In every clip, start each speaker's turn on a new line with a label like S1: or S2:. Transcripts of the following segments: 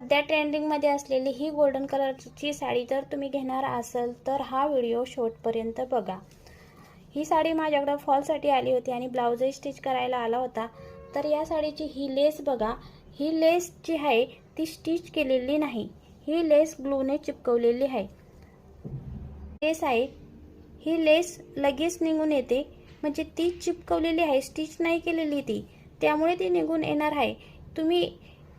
S1: सध्या ट्रेंडिंगमध्ये असलेली ही गोल्डन कलरची साडी जर तुम्ही घेणार असाल तर हा व्हिडिओ शेवटपर्यंत बघा. ही साडी माझ्याकडं फॉलसाठी आली होती आणि ब्लाऊजही स्टिच करायला आला होता. तर या साडीची ही लेस बघा. ही लेस जी आहे ती स्टिच केलेली नाही. ही लेस ग्लूने चिपकवलेली आहे. लेस आहे. ही लेस लगेच निघून येते. म्हणजे ती चिपकवलेली आहे स्टिच नाही केलेली ती. त्यामुळे ती निघून येणार आहे. तुम्ही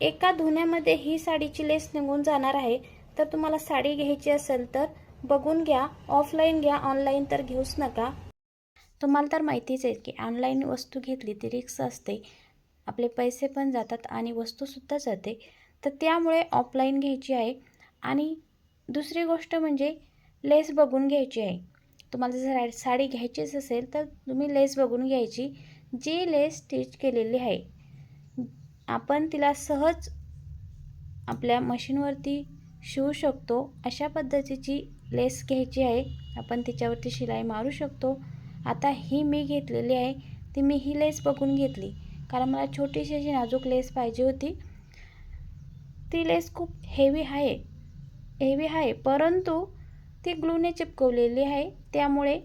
S1: एका धुण्यामध्ये ही साडीची लेस निघून जाणार आहे. तर तुम्हाला साडी घ्यायची असेल तर बघून घ्या ऑफलाईन घ्या ऑनलाईन तर घेऊच नका. तुम्हाला तर माहितीच आहे की ऑनलाईन वस्तू घेतली ती रिक्स असते. आपले पैसे पण जातात आणि वस्तूसुद्धा जाते. तर त्यामुळे ऑफलाईन घ्यायची आहे. आणि दुसरी गोष्ट म्हणजे लेस बघून घ्यायची आहे. तुम्हाला जर साडी घ्यायचीच असेल तर तुम्ही लेस बघून घ्यायची. जी लेस स्टिच केलेली आहे आपण तिला सहज आपल्या मशीनवरती शिवू शकतो अशा पद्धतीची लेस घ्यायची आहे. आपण तिच्यावरती शिलाई मारू शकतो. आता ही मी घेतलेली आहे. ती मी ही लेस बघून घेतली. कारण मला छोटीशी अशी नाजूक लेस पाहिजे होती. ती लेस खूप हेवी आहे. हेवी आहे. परंतु ती ग्लूने चिपकवलेली आहे. त्यामुळे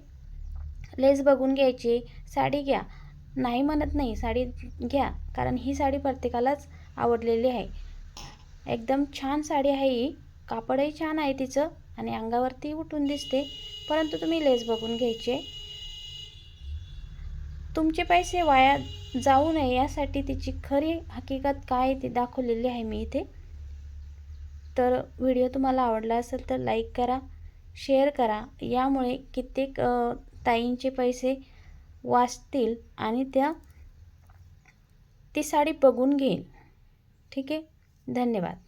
S1: लेस बघून घ्यायची साडी घ्या. नाही म्हणत नाही साडी घ्या. कारण ही साडी प्रत्येकालाच आवडलेली आहे. एकदम छान साडी आहे ही. कापडही छान आहे तिचं आणि अंगावरती उठून दिसते. परंतु तुम्ही लेस बघून घ्यायचे. तुमचे पैसे वाया जाऊ नये यासाठी तिची खरी हकीकत काय ती दाखवलेली आहे मी इथे. तर व्हिडिओ तुम्हाला आवडला असेल तर लाईक करा शेअर करा. यामुळे कित्येक ताईंचे पैसे वाचतील आणि त्या ती साडी बघून घेईल. ठीक आहे? धन्यवाद.